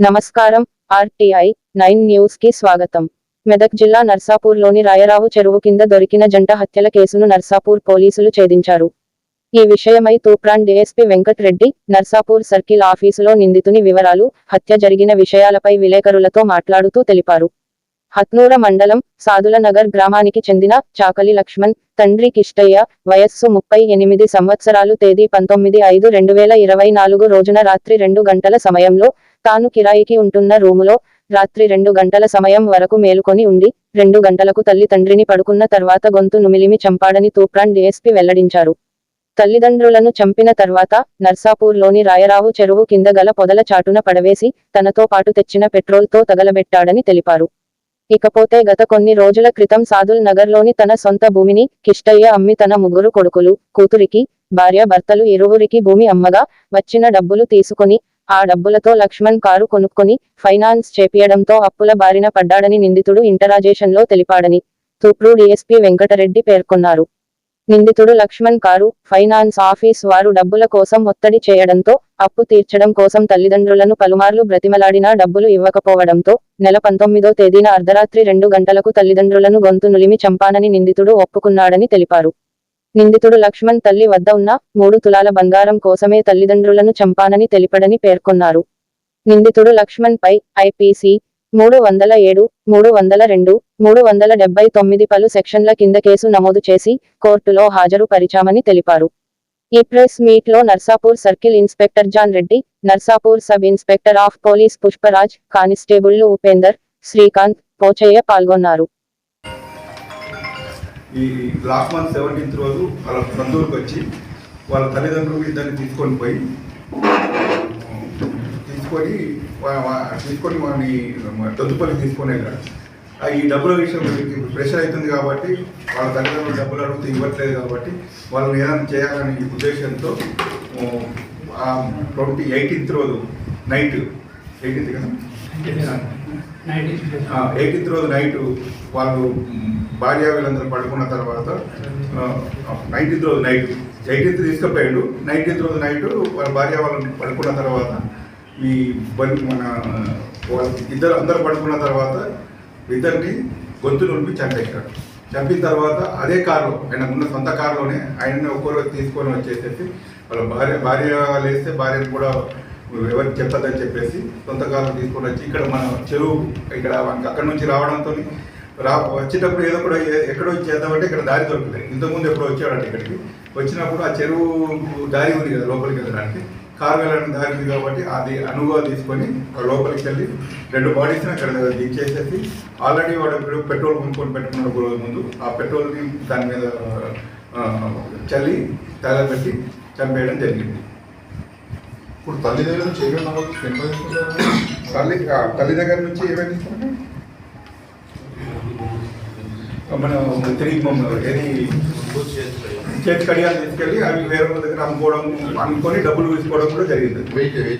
నమస్కారం RTI nine న్యూస్కి స్వాగతం. మెదక్ జిల్లా నర్సాపూర్లోని రాయరావు చెరువు కింద దొరికిన జంట హత్యల కేసును నర్సాపూర్ పోలీసులు ఛేదించారు. ఈ విషయమై తూప్రాన్ డీఎస్పీ వెంకట్ రెడ్డి నర్సాపూర్ సర్కిల్ ఆఫీసులో నిందితుని వివరాలు హత్య జరిగిన విషయాలపై విలేకరులతో మాట్లాడుతూ తెలిపారు. హత్నూర మండలం సాదులనగర్ గ్రామానికి చెందిన చాకలి లక్ష్మణ్ తండ్రి కిష్టయ్య వయస్సు ముప్పై ఎనిమిది సంవత్సరాలు తేదీ పంతొమ్మిది ఐదు రెండు వేల ఇరవై నాలుగు రోజున రాత్రి రెండు గంటల సమయంలో తాను కిరాయికి ఉంటున్న రూములో రాత్రి రెండు గంటల సమయం వరకు మేలుకొని ఉండి రెండు గంటలకు తల్లి తండ్రిని పడుకున్న తర్వాత గొంతు నుమిలిమి చంపాడని తూప్రాన్ డీఎస్పీ వెల్లడించారు. తల్లిదండ్రులను చంపిన తర్వాత నర్సాపూర్లోని రాయరావు చెరువు కింద గల పొదల చాటున పడవేసి తనతో పాటు తెచ్చిన పెట్రోల్తో తగలబెట్టాడని తెలిపారు. ఇకపోతే గత కొన్ని రోజుల క్రితం సాదుల్ నగర్లోని తన సొంత భూమిని కిష్టయ్య అమ్మి తన ముగ్గురు కొడుకులు కూతురికి భార్య భర్తలు ఇరువురికి భూమి అమ్మగా వచ్చిన డబ్బులు తీసుకుని ఆ డబ్బులతో లక్ష్మణ్ కారు కొనుక్కొని ఫైనాన్స్ చేపియడంతో అప్పుల బారిన పడ్డాడని నిందితుడు ఇంటరాజేషన్లో తెలిపాడని తూప్రూ డిఎస్పీ వెంకటరెడ్డి పేర్కొన్నారు. నిందితుడు లక్ష్మణ్ కారు ఫైనాన్స్ ఆఫీస్ వారు డబ్బుల కోసం ఒత్తిడి చేయడంతో అప్పు తీర్చడం కోసం తల్లిదండ్రులను పలుమార్లు బ్రతిమలాడినా డబ్బులు ఇవ్వకపోవడంతో నెల పంతొమ్మిదో తేదీన అర్ధరాత్రి రెండు గంటలకు తల్లిదండ్రులను గొంతు నులిమి చంపానని నిందితుడు ఒప్పుకున్నాడని తెలిపారు. నిందితుడు లక్ష్మణ్ తల్లి వద్ద ఉన్న మూడు తులాల బంగారం కోసమే తల్లిదండ్రులను చంపానని తెలిపడని పేర్కొన్నారు. నిందితుడు లక్ష్మణ్ పై ఐపీసీ మూడు వందల ఏడు మూడు వందల రెండు మూడు వందల డెబ్బై తొమ్మిది పలు సెక్షన్ల కింద కేసు నమోదు చేసి కోర్టులో హాజరు పరిచామని తెలిపారు. ఈ ప్రెస్ మీట్లో Narsapur circle inspector John Reddy Narsapur sub inspector of police Pushparaj కానిస్టేబుళ్ళు Upender Srikanth Pochaiah పాల్గొన్నారు. ఈ లాస్ట్ మంత్ సెవెంటీన్త్ రోజు వాళ్ళ బంధువులకు వచ్చి వాళ్ళ తల్లిదండ్రులు ఇద్దరిని తీసుకొని పోయి తీసుకొని తీసుకొని వాడిని తదుపరి తీసుకొని వెళ్ళాడు. ఈ డబ్బుల విషయం మీకు ప్రెషర్ అవుతుంది కాబట్టి వాళ్ళ తల్లిదండ్రులు డబ్బులు అడిగితే ఇవ్వట్లేదు కాబట్టి వాళ్ళని ఏదైనా చేయాలనే ఉద్దేశంతో ట్వంటీ ఎయిటీన్త్ రోజు నైట్ ఎయిటీన్త్ కదా? ఎయిటీన్త్ రోజు నైట్ వాళ్ళు మ్, భార్య వీళ్ళందరూ పడుకున్న తర్వాత నైన్టీన్త్ రోజు నైట్ ఎయిటీన్త్ తీసుకుపోయాడు. నైన్టీన్త్ రోజు నైట్ వాళ్ళ భార్య వాళ్ళని పడుకున్న తర్వాత ఈ బండి మన ఇద్దరు అందరు పడుకున్న తర్వాత ఇద్దరిని గొంతు నుండి చంపేశాడు చంపిన తర్వాత అదే కారులో ఆయన ఉన్న సొంత కారులోనే ఆయన్ని ఒక్కరు తీసుకొని వచ్చేసేసి వాళ్ళ భార్య భార్య లేస్తే భార్యను కూడా ఎవరికి చెప్పదని చెప్పేసి సొంత కారులో తీసుకొని వచ్చి ఇక్కడ మన చెరువు ఇక్కడ మనకి అక్కడ నుంచి రావడంతో రా వచ్చేటప్పుడు ఏదో కూడా ఎక్కడో చేద్దామంటే ఇక్కడ దారి దొరకలేదు ఇంతకుముందు ఎప్పుడో వచ్చాడంటే ఇక్కడికి. వచ్చినప్పుడు ఆ చెరువు దారి ఉంది కదా లోపలికి వెళ్ళడానికి. కారు వెళ్ళడానికి దారి ఉంది కాబట్టి అది అనువుగా తీసుకొని లోపలికి వెళ్ళి రెండు బాడీస్ని అక్కడ దించేసేసి ఆల్రెడీ వాడు ఇప్పుడు పెట్రోల్ కొనుక్కొని పెట్టుకున్నాడు ఒక రోజు ముందు. ఆ పెట్రోల్ని దాని మీద చల్లి తగలబెట్టి చంపేయడం జరిగింది. ఇప్పుడు తల్లి దగ్గర నుంచి తీసుకుంటారు తల్లి తల్లి దగ్గర నుంచి ఏమేమి మనం తిరిగి మమ్మల్ని ఏది చేతి కడియాలు తీసుకెళ్ళి అవి వేరే వాళ్ళ దగ్గర అమ్ముకోవడం అమ్ముకొని డబ్బులు తీసుకోవడం కూడా జరిగింది.